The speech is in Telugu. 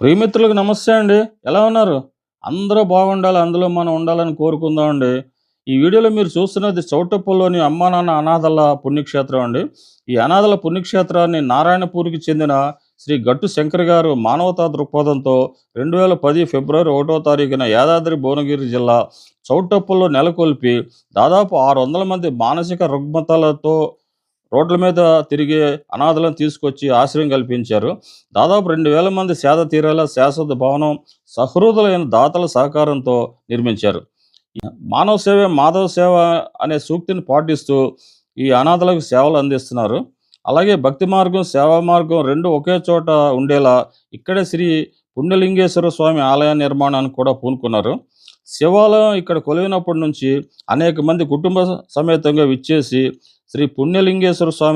ప్రియమిత్రులకు నమస్తే అండి. ఎలా ఉన్నారు? అందరూ బాగుండాలి అందులో మనం ఉండాలని కోరుకుందాం అండి. ఈ వీడియోలో మీరు చూస్తున్నది చౌటప్పల్లోని అమ్మా నాన్న అనాథల పుణ్యక్షేత్రం అండి. ఈ అనాథల పుణ్యక్షేత్రాన్ని నారాయణపూర్కి చెందిన శ్రీ గట్టు శంకర్ గారు మానవతా దృక్పథంతో రెండు వేల పది ఫిబ్రవరి ఒకటో తారీఖున యాదాద్రి భువనగిరి జిల్లా చౌటప్పల్లో నెలకొల్పి దాదాపు ఆరు వందల మంది మానసిక రుగ్మతలతో రోడ్ల మీద తిరిగే అనాథలను తీసుకొచ్చి ఆశ్రయం కల్పించారు. దాదాపు రెండు వేల మంది సేద తీరేలా శాశ్వత భవనం సహృదులైన దాతల సహకారంతో నిర్మించారు. మానవ సేవ మాధవ సేవ అనే సూక్తిని పాటిస్తూ ఈ అనాథలకు సేవలు అందిస్తున్నారు. అలాగే భక్తి మార్గం సేవా మార్గం రెండు ఒకే చోట ఉండేలా ఇక్కడే శ్రీ పుణ్యలింగేశ్వర స్వామి ఆలయ నిర్మాణాన్ని కూడా పూనుకున్నారు. శివాలయం ఇక్కడ కొలివినప్పటి నుంచి అనేక మంది కుటుంబ సమేతంగా విచ్చేసి శ్రీ పుణ్యలింగేశ్వర స్వామి